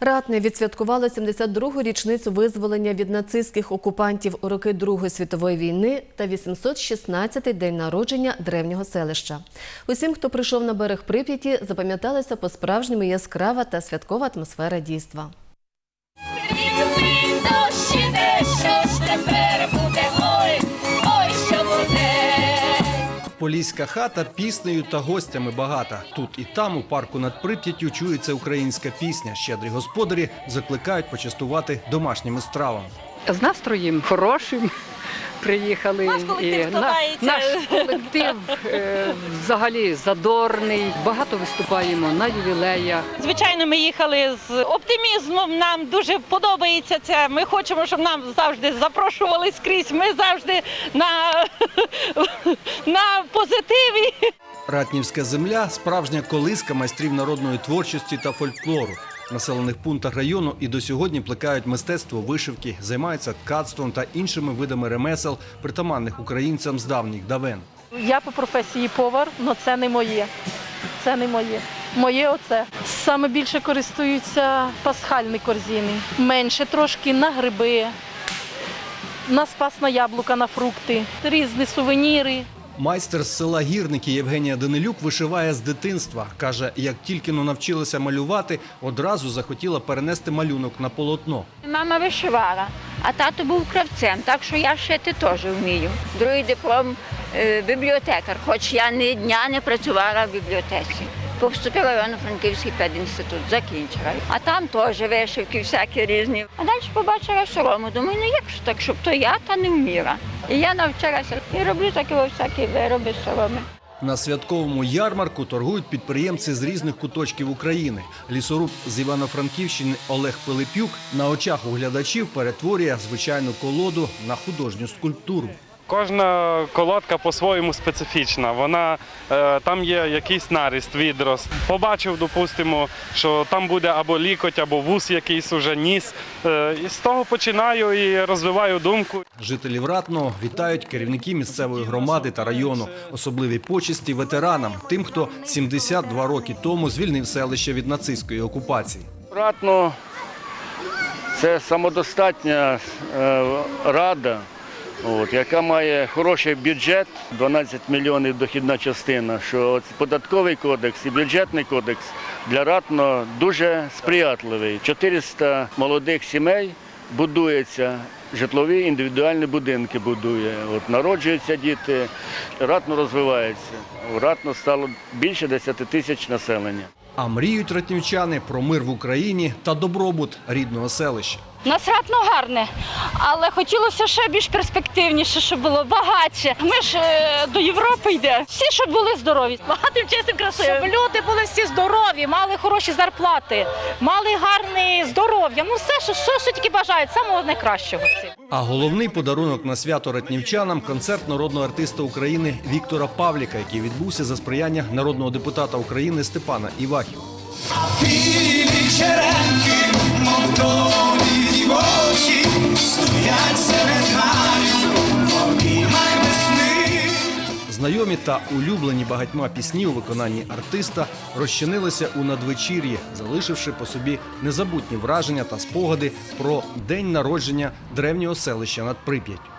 Ратне відсвяткувало 72-гу річницю визволення від нацистських окупантів у роки Другої світової війни та 816-й день народження древнього селища. Усім, хто прийшов на берег Прип'яті, запам'яталася по-справжньому яскрава та святкова атмосфера дійства. Поліська хата піснею та гостями багата. Тут і там, у парку над Прип'яттю, чується українська пісня. Щедрі господарі закликають почастувати домашніми стравами. з настроєм хорошим приїхали. Наш колектив І складається. наш колектив е, взагалі задорний. Багато виступаємо на ювілеях. Звичайно, ми їхали з оптимізмом. Нам дуже подобається це. Ми хочемо, щоб нам завжди запрошували скрізь. Ми завжди на, на позитиві. Ратнівська земля справжня колиска майстрів народної творчості та фольклору. В населених пунктах району і до сьогодні плекають мистецтво вишивки, займаються ткацтвом та іншими видами ремесел, притаманних українцям з давніх давен. Я по професії повар, але це не моє. Це не моє. Моє оце. Саме більше користуються пасхальні корзини. Менше трошки на гриби, на спас на яблука, на фрукти, різні сувеніри. Майстер з села Гірники Євгенія Данилюк вишиває з дитинства. Каже, як тільки навчилася малювати, одразу захотіла перенести малюнок на полотно. Мама вишивала, а тато був кравцем, так що я шити теж вмію. Другий диплом е, бібліотекар, хоч я ні дня не працювала в бібліотеці. Поступила в Івано-Франківський пединститут, закінчила. А там теж вишивки всякі різні. А далі побачила солому. Думаю, ну як ж так, щоб то я та не вміла. І я навчилася і роблю такі всякі вироби соломи. На святковому ярмарку торгують підприємці з різних куточків України. Лісоруб з Івано-Франківщини Олег Пилипюк на очах у глядачів перетворює звичайну колоду на художню скульптуру. Кожна колодка по-своєму специфічна. Вона е, там є якийсь наріст, відрост. Побачив, допустимо, що там буде або лікоть, або вус якийсь уже ніс. Е, і з того починаю і розвиваю думку. Жителів Ратного вітають керівники місцевої громади та району. Особливі почесті ветеранам, тим, хто 72 роки тому звільнив селище від нацистської окупації. Ратно це самодостатня е, рада, от, яка має хороший бюджет, 12 мільйонів дохідна частина, що податковий кодекс і бюджетний кодекс для ратно дуже сприятливий. 400 молодих сімей будується. Житлові індивідуальні будинки будує. От, народжуються діти, ратно розвивається. Ратно стало більше 10 тисяч населення. А мріють ратнівчани про мир в Україні та добробут рідного селища. Нас ратно гарне, але хотілося ще більш перспективніше, щоб було багатше. Ми ж е, до Європи йде. Всі, щоб були здорові, багатим чистим красивим. Щоб люди були всі здорові, мали хороші зарплати, мали гарне здоров'я. Ну все, що, що, що тільки бажають, самого найкращого. А головний подарунок на свято ратнівчанам концерт народного артиста України Віктора Павліка, який відбувся за сприяння народного депутата України Степана Івахіва. Знайомі та улюблені багатьма пісні у виконанні артиста розчинилися у надвечір'ї, залишивши по собі незабутні враження та спогади про день народження древнього селища над Прип'яттю.